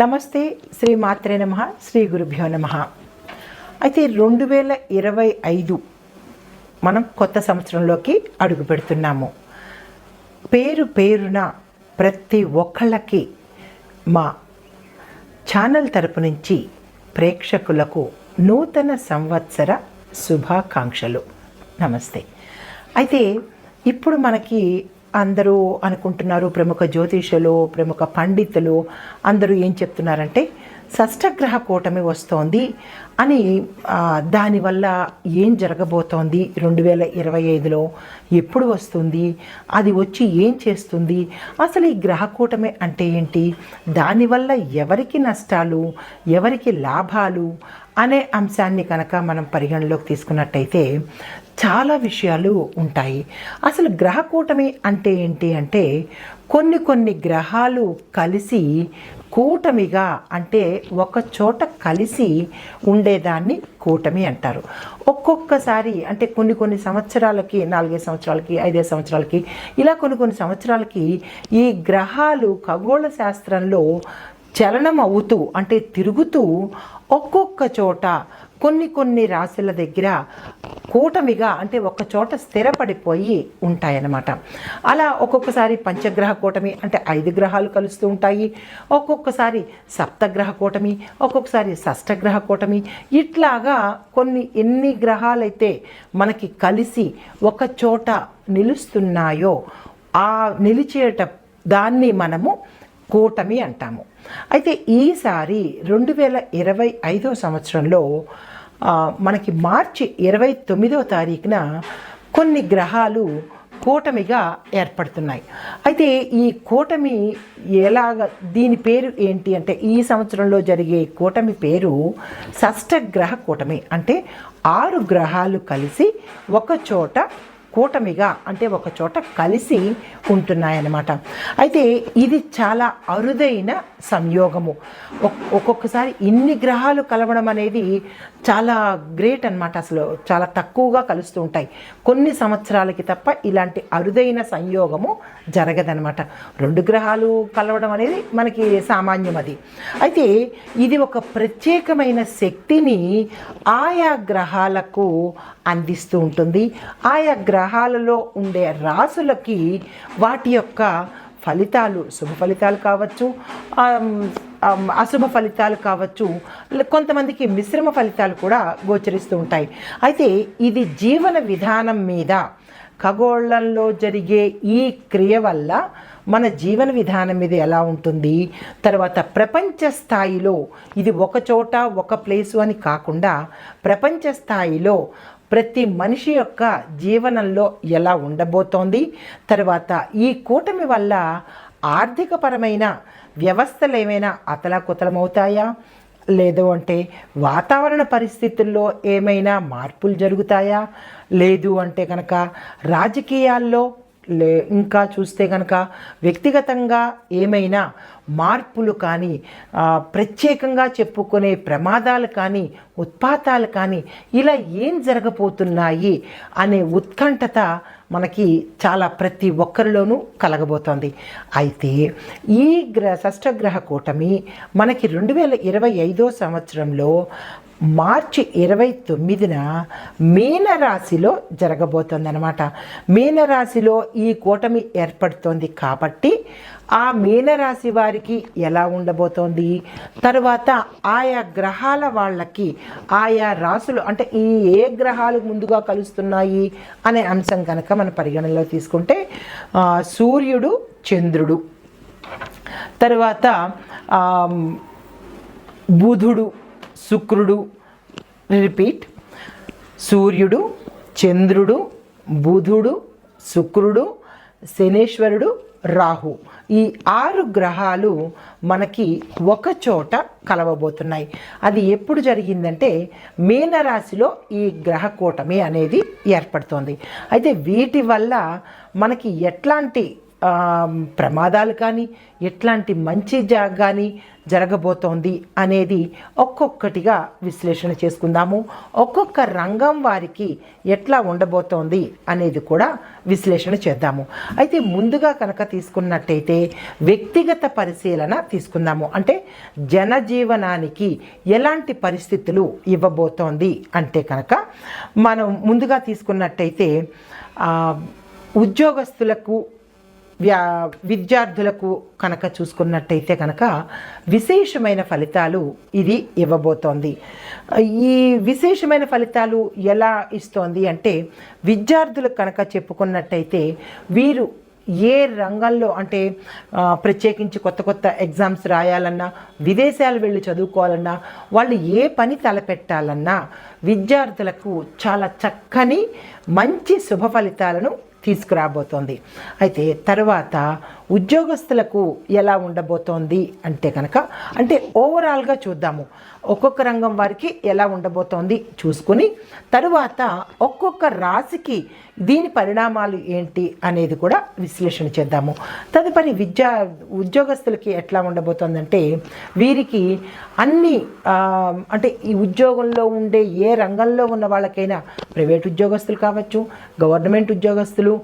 నమస్తే శ్రీ మాత్రే నమ శ్రీ గురుభ్యో నమ. అయితే రెండు వేల ఇరవై ఐదు మనం కొత్త సంవత్సరంలోకి అడుగు పెడుతున్నాము. పేరు పేరున ప్రతి ఒక్కళ్ళకి మా ఛానల్ తరపు నుంచి ప్రేక్షకులకు నూతన సంవత్సర శుభాకాంక్షలు. నమస్తే. అయితే ఇప్పుడు మనకి అందరూ అనుకుంటున్నారు ప్రముఖ జ్యోతిషులు ప్రముఖ పండితులు అందరూ ఏం చెప్తున్నారంటే షష్టగ్రహ కూటమి వస్తోంది అని దానివల్ల ఏం జరగబోతోంది? రెండు వేల ఇరవై ఐదులో ఎప్పుడు వస్తుంది? అది వచ్చి ఏం చేస్తుంది? అసలు ఈ గ్రహ కూటమి అంటే ఏంటి? దానివల్ల ఎవరికి నష్టాలు? ఎవరికి లాభాలు? అనే అంశాన్ని కనుక మనం పరిగణలోకి తీసుకున్నట్టయితే చాలా విషయాలు ఉంటాయి. అసలు గ్రహ కూటమి అంటే ఏంటి అంటే కొన్ని కొన్ని గ్రహాలు కలిసి కూటమిగా అంటే ఒక చోట కలిసి ఉండేదాన్ని కూటమి అంటారు. ఒక్కొక్కసారి అంటే కొన్ని కొన్ని సంవత్సరాలకి నాలుగైదు సంవత్సరాలకి ఐదైదు సంవత్సరాలకి ఇలా కొన్ని కొన్ని సంవత్సరాలకి ఈ గ్రహాలు ఖగోళ శాస్త్రంలో చలనం అవుతూ అంటే తిరుగుతూ ఒక్కొక్క చోట కొన్ని కొన్ని రాశుల దగ్గర కూటమిగా అంటే ఒక చోట స్థిరపడిపోయి ఉంటాయన్నమాట. అలా ఒక్కొక్కసారి పంచగ్రహ కూటమి అంటే ఐదు గ్రహాలు కలుస్తూ ఉంటాయి. ఒక్కొక్కసారి సప్తగ్రహ కూటమి ఒక్కొక్కసారి షష్టగ్రహ కూటమి. ఇట్లాగా కొన్ని ఎన్ని గ్రహాలైతే మనకి కలిసి ఒక చోట నిలుస్తున్నాయో ఆ నిలిచేట దాన్ని మనము కూటమి అంటాము. అయితే ఈసారి రెండు వేల ఇరవై ఐదో సంవత్సరంలో మనకి మార్చి ఇరవై తొమ్మిదో తారీఖున కొన్ని గ్రహాలు కూటమిగా ఏర్పడుతున్నాయి. అయితే ఈ కూటమి ఎలాగ దీని పేరు ఏంటి అంటే ఈ సంవత్సరంలో జరిగే కూటమి పేరు షష్టగ్రహ కూటమి. అంటే ఆరు గ్రహాలు కలిసి ఒక చోట కూటమిగా అంటే ఒక చోట కలిసి ఉంటున్నాయన్నమాట. అయితే ఇది చాలా అరుదైన సంయోగము. ఒక్కొక్కసారి ఇన్ని గ్రహాలు కలవడం అనేది చాలా గ్రేట్ అనమాట అసలు. చాలా తక్కువగా కలుస్తూ ఉంటాయి. కొన్ని సంవత్సరాలకి తప్ప ఇలాంటి అరుదైన సంయోగము జరగదనమాట రెండు గ్రహాలు కలవడం అనేది మనకి సామాన్యం అది. అయితే ఇది ఒక ప్రత్యేకమైన శక్తిని ఆయా గ్రహాలకు అందిస్తూ ఉంటుంది. ఆయా గ్రహాలలో ఉండే రాసులకి వాటి యొక్క ఫలితాలు శుభ ఫలితాలు కావచ్చు అశుభ ఫలితాలు కావచ్చు కొంతమందికి మిశ్రమ ఫలితాలు కూడా గోచరిస్తూ ఉంటాయి. అయితే ఇది జీవన విధానం మీద ఖగోళంలో జరిగే ఈ క్రియ వల్ల మన జీవన విధానం మీద ఎలా ఉంటుంది? తర్వాత ప్రపంచ స్థాయిలో ఇది ఒక చోట ఒక ప్లేసు అని కాకుండా ప్రపంచ స్థాయిలో ప్రతి మనిషి యొక్క జీవనంలో ఎలా ఉండబోతోంది? తర్వాత ఈ కూటమి వల్ల ఆర్థికపరమైన వ్యవస్థలు ఏమైనా అతలాకుతలమవుతాయా? లేదు అంటే వాతావరణ పరిస్థితుల్లో ఏమైనా మార్పులు జరుగుతాయా? లేదు అంటే కనుక రాజకీయాల్లో లే ఇంకా చూస్తే కనుక వ్యక్తిగతంగా ఏమైనా మార్పులు కానీ ప్రత్యేకంగా చెప్పుకునే ప్రమాదాలు కానీ ఉత్పాతాలు కానీ ఇలా ఏం జరగబోతున్నాయి అనే ఉత్కంఠత మనకి చాలా ప్రతి ఒక్కరిలోనూ కలగబోతోంది. అయితే ఈ గ్ర షష్టగ్రహ కూటమి మనకి రెండు వేల ఇరవై ఐదో సంవత్సరంలో మార్చి ఇరవై తొమ్మిదిన మీనరాశిలో జరగబోతోందనమాట మీనరాశిలో ఈ కూటమి ఏర్పడుతోంది కాబట్టి ఆ మీనరాశి వారికి ఎలా ఉండబోతోంది? తర్వాత ఆయా గ్రహాల వాళ్ళకి ఆయా రాశులు అంటే ఈ ఏ గ్రహాలు ముందుగా కలుస్తున్నాయి అనే అంశం కనుక మన పరిగణనలో తీసుకుంటే సూర్యుడు చంద్రుడు. తర్వాత బుధుడు. శుక్రుడు రిపీట్ సూర్యుడు చంద్రుడు బుధుడు శుక్రుడు శనేశ్వరుడు రాహు. ఈ ఆరు గ్రహాలు మనకి ఒక చోట కలవబోతున్నాయి. అది ఎప్పుడు జరిగిందంటే మీనరాశిలో ఈ గ్రహ కూటమి అనేది ఏర్పడుతోంది. అయితే వీటి వల్ల మనకి ఎట్లాంటి ప్రమాదాలు కానీ ఎట్లాంటి మంచి జా కానీ జరగబోతోంది అనేది ఒక్కొక్కటిగా విశ్లేషణ చేసుకుందాము. ఒక్కొక్క రంగం వారికి ఎట్లా ఉండబోతోంది అనేది కూడా విశ్లేషణ చేద్దాము. అయితే ముందుగా కనుక తీసుకున్నట్టయితే వ్యక్తిగత పరిశీలన తీసుకుందాము. అంటే జనజీవనానికి ఎలాంటి పరిస్థితులు ఇవ్వబోతోంది అంటే కనుక మనం ముందుగా తీసుకున్నట్టయితే ఉద్యోగస్తులకు వ్యా విద్యార్థులకు కనుక చూసుకున్నట్టయితే కనుక విశేషమైన ఫలితాలు ఇది ఇవ్వబోతోంది. ఈ విశేషమైన ఫలితాలు ఎలా ఇస్తోంది అంటే విద్యార్థులకు కనుక చెప్పుకున్నట్టయితే వీరు ఏ రంగంలో అంటే ప్రత్యేకించి కొత్త కొత్త ఎగ్జామ్స్ రాయాలన్నా విదేశాలు వెళ్ళి చదువుకోవాలన్నా వాళ్ళు ఏ పని తలపెట్టాలన్నా విద్యార్థులకు చాలా చక్కని మంచి శుభ ఫలితాలను తీసుకురాబోతోంది. అయితే తర్వాత ఉద్యోగస్తులకు ఎలా ఉండబోతోంది అంటే కనుక అంటే ఓవరాల్గా చూద్దాము. ఒక్కొక్క రంగం వారికి ఎలా ఉండబోతోంది చూసుకుని తరువాత ఒక్కొక్క రాశికి దీని పరిణామాలు ఏంటి అనేది కూడా విశ్లేషణ చేద్దాము. తదుపరి విద్యా ఉద్యోగస్తులకి ఎట్లా ఉండబోతోందంటే వీరికి అన్ని అంటే ఈ ఉద్యోగంలో ఉండే ఏ రంగంలో ఉన్న వాళ్ళకైనా ప్రైవేట్ ఉద్యోగస్తులు కావచ్చు గవర్నమెంట్ ఉద్యోగస్తులు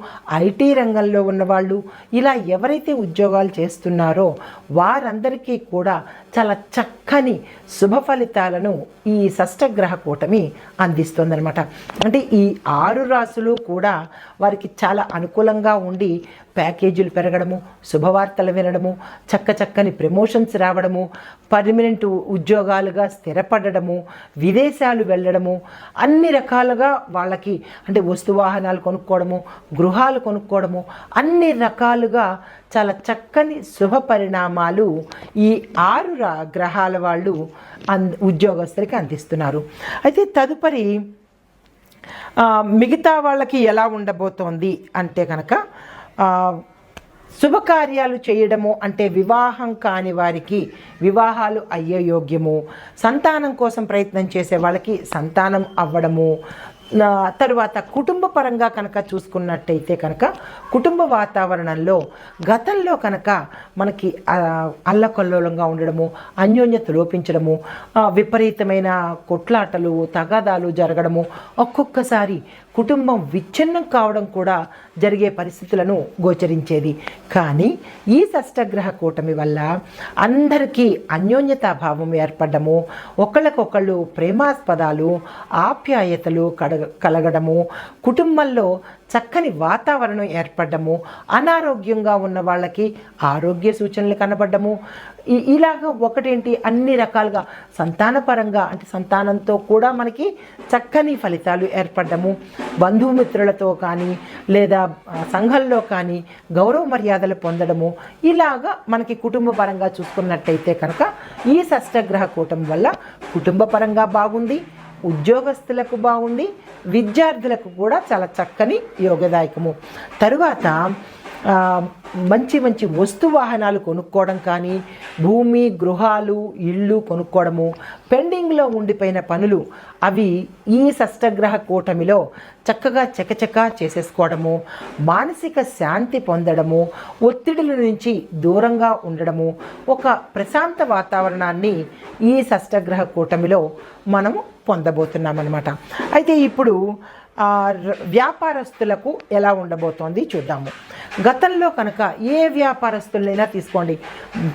ఐటీ రంగంలో ఉన్నవాళ్ళు ఇలా ఎవరైతే ఉద్యోగాలు చేస్తున్నారో వారందరికీ కూడా చాలా చక్కని శుభ ఫలితాలను ఈ షష్టగ్రహ కూటమి అందిస్తుందనమాట అంటే ఈ ఆరు రాసులు కూడా వారికి చాలా అనుకూలంగా ఉండి ప్యాకేజీలు పెరగడము శుభవార్తలు వినడము చక్క చక్కని ప్రమోషన్స్ రావడము పర్మనెంట్ ఉద్యోగాలుగా స్థిరపడడము విదేశాలు వెళ్ళడము అన్ని రకాలుగా వాళ్ళకి అంటే వస్తు వాహనాలు కొనుక్కోవడము గృహాలు కొనుక్కోవడము అన్ని రకాలుగా చాలా చక్కని శుభ పరిణామాలు ఈ ఆరు గ్రహాల వాళ్ళు అన్ ఉద్యోగస్తులకి అందిస్తున్నారు. అయితే తదుపరి మిగతా వాళ్ళకి ఎలా ఉండబోతోంది అంటే కనుక శుభకార్యాలు చేయడము అంటే వివాహం కాని వారికి వివాహాలు అయ్యే యోగ్యము. సంతానం కోసం ప్రయత్నం చేసే వాళ్ళకి సంతానం అవ్వడము. తరువాత కుటుంబ పరంగా కనుక చూసుకున్నట్టయితే కనుక కుటుంబ వాతావరణంలో గతంలో కనుక మనకి అల్లకల్లోలంగా ఉండడము అన్యోన్యత లోపించడము విపరీతమైన కొట్లాటలు తగాదాలు జరగడము ఒక్కొక్కసారి కుటుంబం విచ్ఛిన్నం కావడం కూడా జరిగే పరిస్థితులను గోచరించేది. కానీ ఈ షష్టగ్రహ కూటమి వల్ల అందరికీ అన్యోన్యతాభావం ఏర్పడము ఒకళ్ళకొకళ్ళు ప్రేమాస్పదాలు ఆప్యాయతలు కడగ కలగడము కుటుంబంలో చక్కని వాతావరణం ఏర్పడము అనారోగ్యంగా ఉన్న వాళ్ళకి ఆరోగ్య సూచనలు కనబడము ఈ- ఇలాగ ఒకటేంటి? అన్ని రకాలుగా సంతానపరంగా అంటే సంతానంతో కూడా మనకి చక్కని ఫలితాలు ఏర్పడము బంధుమిత్రులతో కానీ లేదా సంఘంలో కానీ గౌరవ మర్యాదలు పొందడము. ఇలాగ మనకి కుటుంబ పరంగా చూసుకున్నట్టయితే కనుక ఈ షష్టగ్రహ కూటం వల్ల కుటుంబ పరంగా బాగుంది. ఉద్యోగస్తులకు బాగుంది విద్యార్థులకు కూడా చాలా చక్కని యోగదాయకము. తరువాత మంచి మంచి వస్తు వాహనాలు కొనుక్కోవడం కానీ భూమి గృహాలు ఇళ్ళు కొనుక్కోవడము పెండింగ్లో ఉండిపోయిన పనులు అవి ఈ షష్టగ్రహ కూటమిలో చక్కగా చకచకా చేసేసుకోవడము మానసిక శాంతి పొందడము ఒత్తిడుల నుంచి దూరంగా ఉండడము ఒక ప్రశాంత వాతావరణాన్ని ఈ షష్టగ్రహ కూటమిలో మనము పొందబోతున్నామన్నమాట. అయితే ఇప్పుడు వ్యాపారస్తులకు ఎలా ఉండబోతోంది చూద్దాము. గతంలో కనుక ఏ వ్యాపారస్తులైనా తీసుకోండి.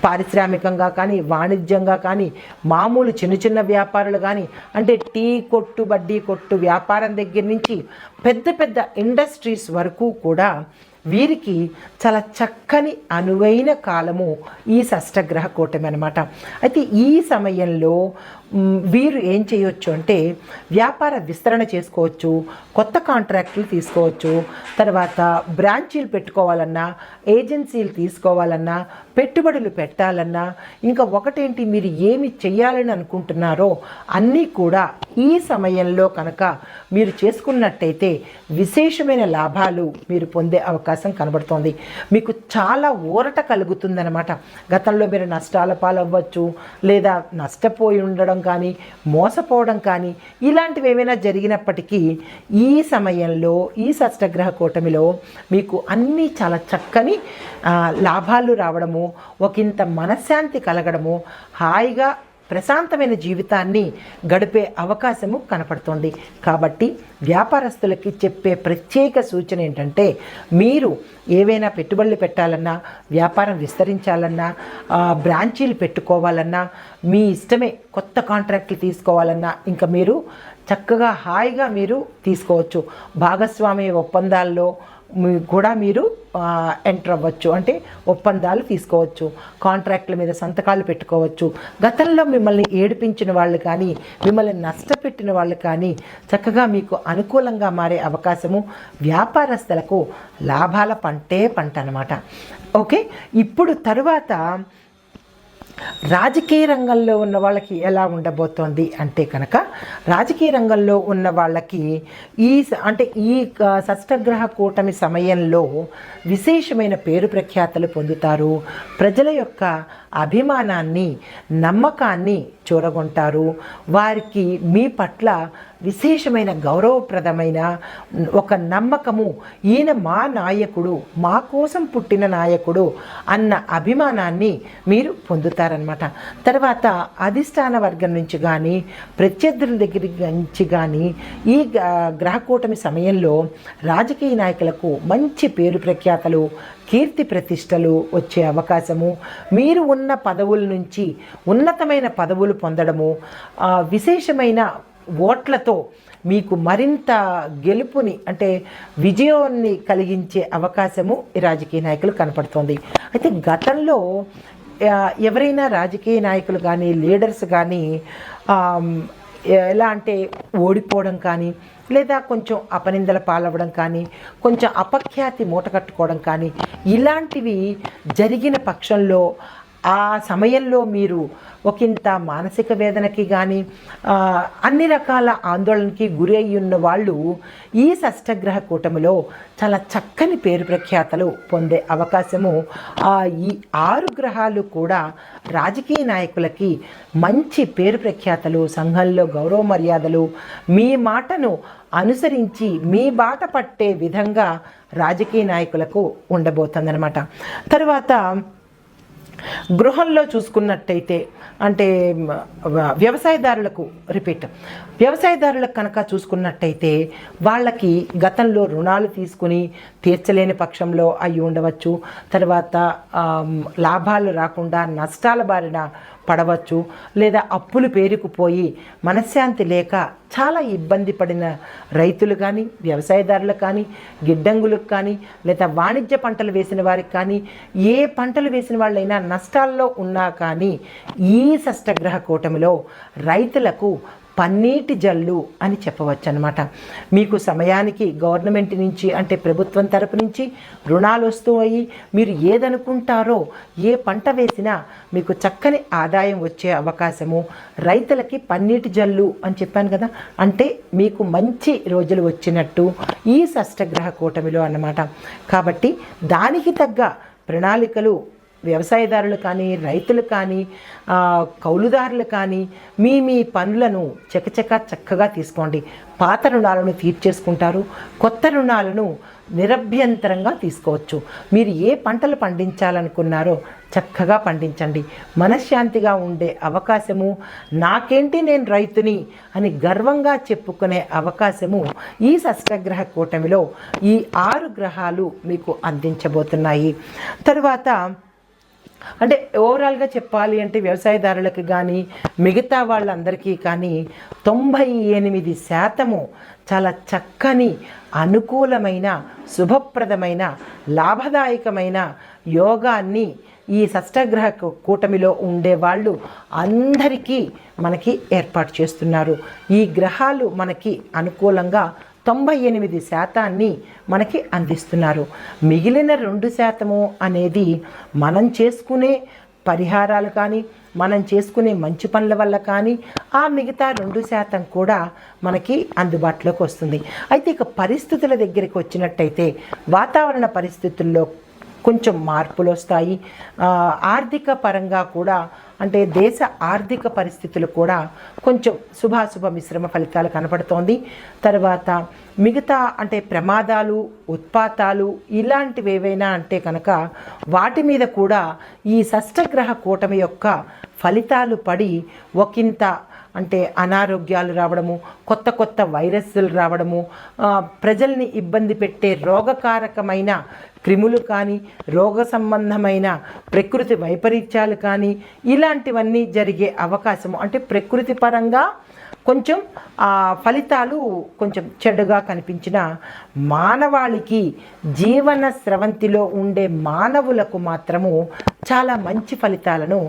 పారిశ్రామికంగా కానీ వాణిజ్యంగా కానీ మామూలు చిన్న చిన్న వ్యాపారులు కానీ అంటే టీ కొట్టు బడ్డీ కొట్టు వ్యాపారం దగ్గర నుంచి పెద్ద పెద్ద ఇండస్ట్రీస్ వరకు కూడా వీరికి చాలా చక్కని అనువైన కాలము ఈ షష్టగ్రహ కూటమి అనమాట అయితే ఈ సమయంలో వీరు ఏం చేయొచ్చు అంటే వ్యాపార విస్తరణ చేసుకోవచ్చు కొత్త కాంట్రాక్టులు తీసుకోవచ్చు తర్వాత బ్రాంచీలు పెట్టుకోవాలన్నా ఏజెన్సీలు తీసుకోవాలన్నా పెట్టుబడులు పెట్టాలన్నా ఇంకా ఒకటేంటి మీరు ఏమి చేయాలని అనుకుంటున్నారో అన్నీ కూడా ఈ సమయంలో కనుక మీరు చేసుకున్నట్టయితే విశేషమైన లాభాలు మీరు పొందే అవకాశం కనబడుతోంది. మీకు చాలా ఊరట కలుగుతుందనమాట గతంలో మీరు నష్టాల పాలవ్వచ్చు లేదా నష్టపోయి ఉండడం కానీ మోసపోవడం కానీ ఇలాంటివి ఏమైనా జరిగినప్పటికీ ఈ సమయంలో ఈ షష్టగ్రహ కూటమిలో మీకు అన్నీ చాలా చక్కని లాభాలు రావడము ఒకంత మనశ్శాంతి కలగడము హాయిగా ప్రశాంతమైన జీవితాన్ని గడిపే అవకాశము కనపడుతోంది. కాబట్టి వ్యాపారస్తులకి చెప్పే ప్రత్యేక సూచన ఏంటంటే మీరు ఏవైనా పెట్టుబడులు పెట్టాలన్నా వ్యాపారం విస్తరించాలన్నా బ్రాంచీలు పెట్టుకోవాలన్నా మీ ఇష్టమే కొత్త కాంట్రాక్ట్లు తీసుకోవాలన్నా ఇంకా మీరు చక్కగా హాయిగా మీరు తీసుకోవచ్చు. భాగస్వామి ఒప్పందాల్లో కూడా మీరు ఎంటర్ అవ్వచ్చు. అంటే ఒప్పందాలు తీసుకోవచ్చు. కాంట్రాక్ట్ల మీద సంతకాలు పెట్టుకోవచ్చు. గతంలో మిమ్మల్ని ఏడిపించిన వాళ్ళు కానీ మిమ్మల్ని నష్టపెట్టిన వాళ్ళు కానీ చక్కగా మీకు అనుకూలంగా మారే అవకాశము వ్యాపారస్తులకు లాభాల పంటే పంట అనమాట ఓకే? ఇప్పుడు తరువాత రాజకీయ రంగంలో ఉన్న వాళ్ళకి ఎలా ఉండబోతోంది అంటే కనుక రాజకీయ రంగంలో ఉన్న వాళ్ళకి ఈ అంటే ఈ షష్టగ్రహ కూటమి సమయంలో విశేషమైన పేరు ప్రఖ్యాతలు పొందుతారు. ప్రజల యొక్క అభిమానాన్ని నమ్మకాన్ని చూరగొంటారు వారికి మీ పట్ల విశేషమైన గౌరవప్రదమైన ఒక నమ్మకము. ఈయన మా నాయకుడు మా కోసం పుట్టిన నాయకుడు అన్న అభిమానాన్ని మీరు పొందుతారనమాట తర్వాత అధిష్టాన వర్గం నుంచి కానీ ప్రత్యర్థుల దగ్గర నుంచి కానీ ఈ గ్రహకూటమి సమయంలో రాజకీయ నాయకులకు మంచి పేరు ప్రఖ్యాతలు కీర్తి ప్రతిష్టలు వచ్చే అవకాశము. మీరు ఉన్న పదవుల నుంచి ఉన్నతమైన పదవులు పొందడము. విశేషమైన ఓట్లతో మీకు మరింత గెలుపుని అంటే విజయాన్ని కలిగించే అవకాశము ఈ రాజకీయ నాయకులు కనపడుతోంది. అయితే గతంలో ఎవరైనా రాజకీయ నాయకులు కానీ లీడర్స్ కానీ ఎలా అంటే ఓడిపోవడం కానీ లేదా కొంచెం అపనిందల పాలవ్వడం కానీ కొంచెం అపఖ్యాతి మూట కట్టుకోవడం కానీ ఇలాంటివి జరిగిన పక్షంలో ఆ సమయంలో మీరు ఒకంత మానసిక వేదనకి కానీ అన్ని రకాల ఆందోళనకి గురి అయి ఉన్న వాళ్ళు ఈ షష్టగ్రహ కూటమిలో చాలా చక్కని పేరు ప్రఖ్యాతలు పొందే అవకాశము. ఆ ఈ ఆరు గ్రహాలు కూడా రాజకీయ నాయకులకి మంచి పేరు ప్రఖ్యాతలు సంఘంలో గౌరవ మర్యాదలు మీ మాటను అనుసరించి మీ బాట పట్టే విధంగా రాజకీయ నాయకులకు ఉండబోతుందన్నమాట. తర్వాత గృహంలో చూసుకున్నట్టయితే అంటే వ్యవసాయదారులకు రిపీట్. వ్యవసాయదారులకు కనుక చూసుకున్నట్టయితే వాళ్ళకి గతంలో రుణాలు తీసుకుని తీర్చలేని పక్షంలో అయి ఉండవచ్చు తర్వాత లాభాలు రాకుండా నష్టాల బారిన పడవచ్చు లేదా అప్పులు పేరుకుపోయి మనశ్శాంతి లేక చాలా ఇబ్బంది పడిన రైతులు కానీ వ్యవసాయదారులు కానీ గిడ్డంగులకు కానీ లేదా వాణిజ్య పంటలు వేసిన వారికి కానీ ఏ పంటలు వేసిన వాళ్ళైనా నష్టాల్లో ఉన్నా కానీ ఈ షష్టగ్రహ కూటమిలో రైతులకు పన్నీటి జల్లు అని చెప్పవచ్చు అనమాట మీకు సమయానికి గవర్నమెంట్ నుంచి అంటే ప్రభుత్వం తరపు నుంచి రుణాలు వస్తూ అయ్యి మీరు ఏదనుకుంటారో ఏ పంట వేసినా మీకు చక్కని ఆదాయం వచ్చే అవకాశము. రైతులకి పన్నీటి జల్లు అని చెప్పాను కదా అంటే మీకు మంచి రోజులు వచ్చినట్టు ఈ షష్టగ్రహ కూటమిలో అన్నమాట. కాబట్టి దానికి తగ్గ ప్రణాళికలు వ్యవసాయదారులు కానీ రైతులు కానీ కౌలుదారులు కానీ మీ మీ పనులను చకచక చక్కగా తీసుకోండి. పాత రుణాలను తీర్చేసుకుంటారు. కొత్త రుణాలను నిరభ్యంతరంగా తీసుకోవచ్చు. మీరు ఏ పంటలు పండించాలనుకున్నారో చక్కగా పండించండి. మనశ్శాంతిగా ఉండే అవకాశము నాకేంటి నేను రైతుని అని గర్వంగా చెప్పుకునే అవకాశము ఈ షష్టగ్రహ కూటమిలో ఈ ఆరు గ్రహాలు మీకు అందించబోతున్నాయి. తరువాత అంటే ఓవరాల్గా చెప్పాలి అంటే వ్యవసాయదారులకు కానీ మిగతా వాళ్ళందరికీ కానీ తొంభై ఎనిమిది శాతము చాలా చక్కని అనుకూలమైన శుభప్రదమైన లాభదాయకమైన యోగాన్ని ఈ షష్టగ్రహ కూటమిలో ఉండే వాళ్ళు అందరికీ మనకి ఏర్పాటు చేస్తున్నారు. ఈ గ్రహాలు మనకి అనుకూలంగా తొంభై ఎనిమిది శాతాన్ని మనకి అందిస్తున్నారు. మిగిలిన రెండు శాతము అనేది మనం చేసుకునే పరిహారాలు కానీ మనం చేసుకునే మంచి పనుల వల్ల కానీ ఆ మిగతా రెండు శాతం కూడా మనకి అందుబాటులోకి వస్తుంది. అయితే ఇక పరిస్థితుల దగ్గరికి వచ్చినట్టయితే వాతావరణ పరిస్థితుల్లో కొంచెం మార్పులు వస్తాయి. ఆర్థిక పరంగా కూడా అంటే దేశ ఆర్థిక పరిస్థితులు కూడా కొంచెం శుభాశుభ మిశ్రమ ఫలితాలు కనపడుతోంది. తర్వాత మిగతా అంటే ప్రమాదాలు ఉత్పాతాలు ఇలాంటివి ఏవైనా అంటే కనుక వాటి మీద కూడా ఈ షష్టగ్రహ కూటమి యొక్క ఫలితాలు పడి ఒకంత అంటే అనారోగ్యాలు రావడము కొత్త కొత్త వైరస్లు రావడము ప్రజల్ని ఇబ్బంది పెట్టే రోగకారకమైన క్రిములు కానీ రోగ సంబంధమైన ప్రకృతి వైపరీత్యాలు కానీ ఇలాంటివన్నీ జరిగే అవకాశము. అంటే ప్రకృతి పరంగా కొంచెం ఆ ఫలితాలు కొంచెం చెడుగా కనిపించిన మానవాళికి జీవన స్రవంతిలో ఉండే మానవులకు మాత్రము చాలా మంచి ఫలితాలను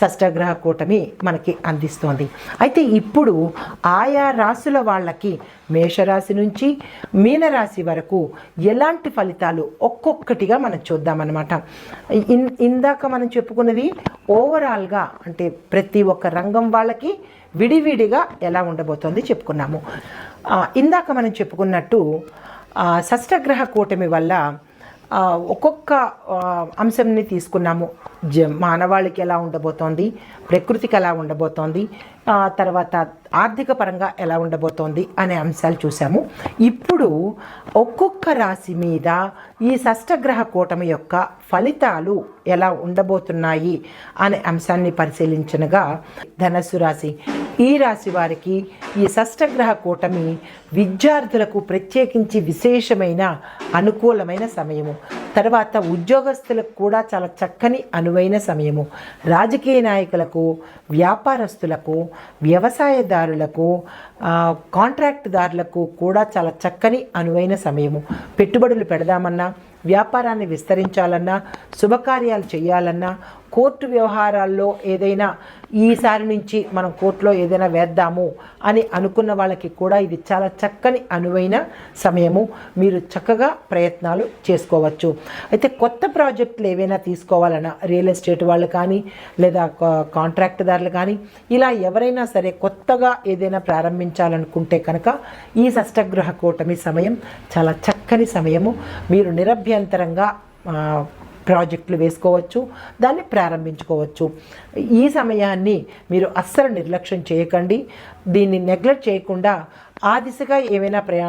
షష్టగ్రహ కూటమి మనకి అందిస్తోంది. అయితే ఇప్పుడు ఆయా రాశుల వాళ్ళకి మేషరాశి నుంచి మీనరాశి వరకు ఎలాంటి ఫలితాలు ఒక్కొక్కటిగా మనం చూద్దామన్నమాట. ఇన్ ఇందాక మనం చెప్పుకున్నది ఓవరాల్గా అంటే ప్రతి ఒక్క రంగం వాళ్ళకి విడివిడిగా ఎలా ఉండబోతోంది చెప్పుకున్నాము. ఇందాక మనం చెప్పుకున్నట్టు షష్టగ్రహ కూటమి వల్ల ఒక్కొక్క అంశంని తీసుకున్నాము. జ మానవాళికి ఎలా ఉండబోతోంది ప్రకృతికి ఎలా ఉండబోతోంది తర్వాత ఆర్థిక పరంగా ఎలా ఉండబోతోంది అనే అంశాలు చూసాము ఇప్పుడు ఒక్కొక్క రాశి మీద ఈ షష్టగ్రహ కూటమి యొక్క ఫలితాలు ఎలా ఉండబోతున్నాయి అనే అంశాన్ని పరిశీలించనగా ధనస్సు రాశి. ఈ రాశి వారికి ఈ షష్టగ్రహ కూటమి విద్యార్థులకు ప్రత్యేకించి విశేషమైన అనుకూలమైన సమయము. తర్వాత ఉద్యోగస్తులకు కూడా చాలా చక్కని అను అనువైన సమయము. రాజకీయ నాయకులకు వ్యాపారస్తులకు వ్యవసాయదారులకు ఆ, కాంట్రాక్టుదారులకు కూడా చాలా చక్కని అనువైన సమయము. పెట్టుబడులు పెడదామన్నా వ్యాపారాన్ని విస్తరించాలన్నా శుభకార్యాలు చేయాలన్నా కోర్టు వ్యవహారాల్లో ఏదైనా ఈసారి నుంచి మనం కోర్టులో ఏదైనా వేద్దాము అని అనుకున్న వాళ్ళకి కూడా ఇది చాలా చక్కని అనువైన సమయము. మీరు చక్కగా ప్రయత్నాలు చేసుకోవచ్చు. అయితే కొత్త ప్రాజెక్టులు ఏవైనా తీసుకోవాలన్నా రియల్ ఎస్టేట్ వాళ్ళు కానీ లేదా కాంట్రాక్టుదారులు కానీ ఇలా ఎవరైనా సరే కొత్తగా ఏదైనా ప్రారంభించాలనుకుంటే కనుక ఈ షష్టగ్రహ కూటమి సమయం చాలా చక్కని సమయము. మీరు నిరభ్య ఆ, ప్రాజెక్టులు వేసుకోవచ్చు దాన్ని ప్రారంభించుకోవచ్చు. ఈ సమయాన్ని మీరు అస్సలు నిర్లక్ష్యం చేయకండి. దీన్ని నెగ్లెక్ట్ చేయకుండా ఆ దిశగా ఏమైనా ప్రయా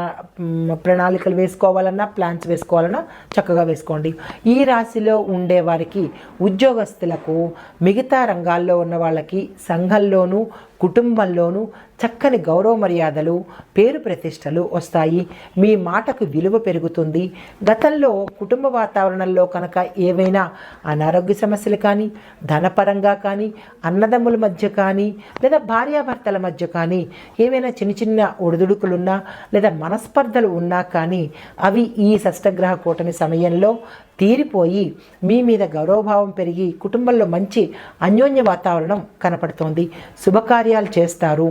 ప్రణాళికలు వేసుకోవాలన్నా ప్లాన్స్ వేసుకోవాలన్నా చక్కగా వేసుకోండి. ఈ రాశిలో ఉండే వారికి ఉద్యోగస్తులకు మిగతా రంగాల్లో ఉన్న వాళ్ళకి సంఘంలోనూ కుటుంబంలోనూ చక్కని గౌరవ మర్యాదలు పేరు ప్రతిష్టలు వస్తాయి. మీ మాటకు విలువ పెరుగుతుంది. గతంలో కుటుంబ వాతావరణంలో కనుక ఏవైనా అనారోగ్య సమస్యలు కానీ ధనపరంగా కానీ అన్నదమ్ముల మధ్య కానీ లేదా భార్యాభర్తల మధ్య కానీ ఏవైనా చిన్న చిన్న ఒడిదుడుకులున్నా లేదా మనస్పర్ధలు ఉన్నా కానీ అవి ఈ షష్టగ్రహ కూటమి సమయంలో తీరిపోయి మీ మీద గౌరవభావం పెరిగి కుటుంబంలో మంచి అన్యోన్య వాతావరణం కనపడుతోంది. శుభకార్యాలు చేస్తారు.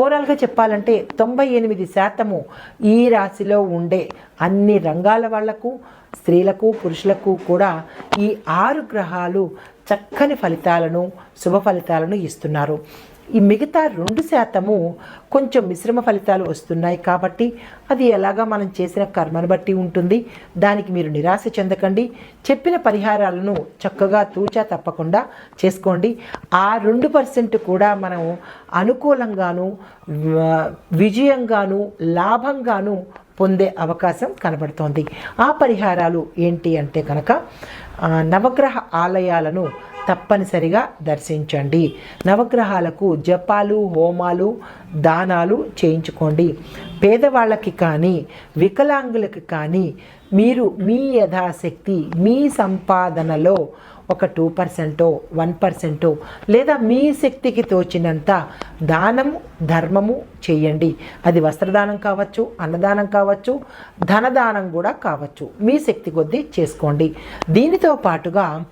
ఓవరాల్గా చెప్పాలంటే తొంభై ఎనిమిది శాతము ఈ రాశిలో ఉండే అన్ని రంగాల వాళ్ళకు స్త్రీలకు పురుషులకు కూడా ఈ ఆరు గ్రహాలు చక్కని ఫలితాలను శుభ ఫలితాలను ఇస్తున్నారు. ఈ మిగతా రెండు శాతము కొంచెం మిశ్రమ ఫలితాలు వస్తున్నాయి కాబట్టి అది ఎలాగా మనం చేసిన కర్మను బట్టి ఉంటుంది. దానికి మీరు నిరాశ చెందకండి. చెప్పిన పరిహారాలను చక్కగా తూచా తప్పకుండా చేసుకోండి. ఆ రెండు పర్సెంట్ కూడా మనం అనుకూలంగాను విజయంగాను లాభంగాను పొందే అవకాశం కనబడుతోంది. ఆ పరిహారాలు ఏంటి అంటే కనుక నవగ్రహ ఆలయాలను తప్పనిసరిగా దర్శించండి. నవగ్రహాలకు జపాలు హోమాలు దానాలు చేయించుకోండి. పేదవాళ్ళకి కానీ వికలాంగులకి కానీ మీరు మీ యథాశక్తి మీ సంపాదనలో ఒక టూ పర్సెంటో వన్ పర్సెంటో లేదా మీ శక్తికి తోచినంత దానము ధర్మము చేయండి. అది వస్త్రదానం కావచ్చు అన్నదానం కావచ్చు ధనదానం కూడా కావచ్చు. మీ శక్తి కొద్దీ చేసుకోండి. దీనితో పాటుగా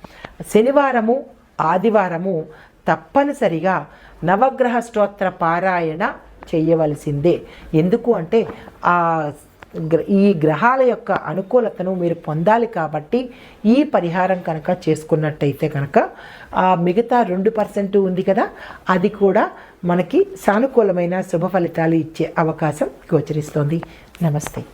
శనివారము ఆదివారము తప్పనిసరిగా నవగ్రహ స్తోత్ర పారాయణ చేయవలసిందే. ఎందుకు అంటే ఆ గ్ర- ఈ గ్రహాల యొక్క అనుకూలతను మీరు పొందాలి కాబట్టి ఈ పరిహారం కనుక చేసుకున్నట్టయితే కనుక ఆ మిగతా రెండు పర్సెంట్ ఉంది కదా అది కూడా మనకి సానుకూలమైన శుభ ఫలితాలు ఇచ్చే అవకాశం గోచరిస్తోంది. నమస్తే.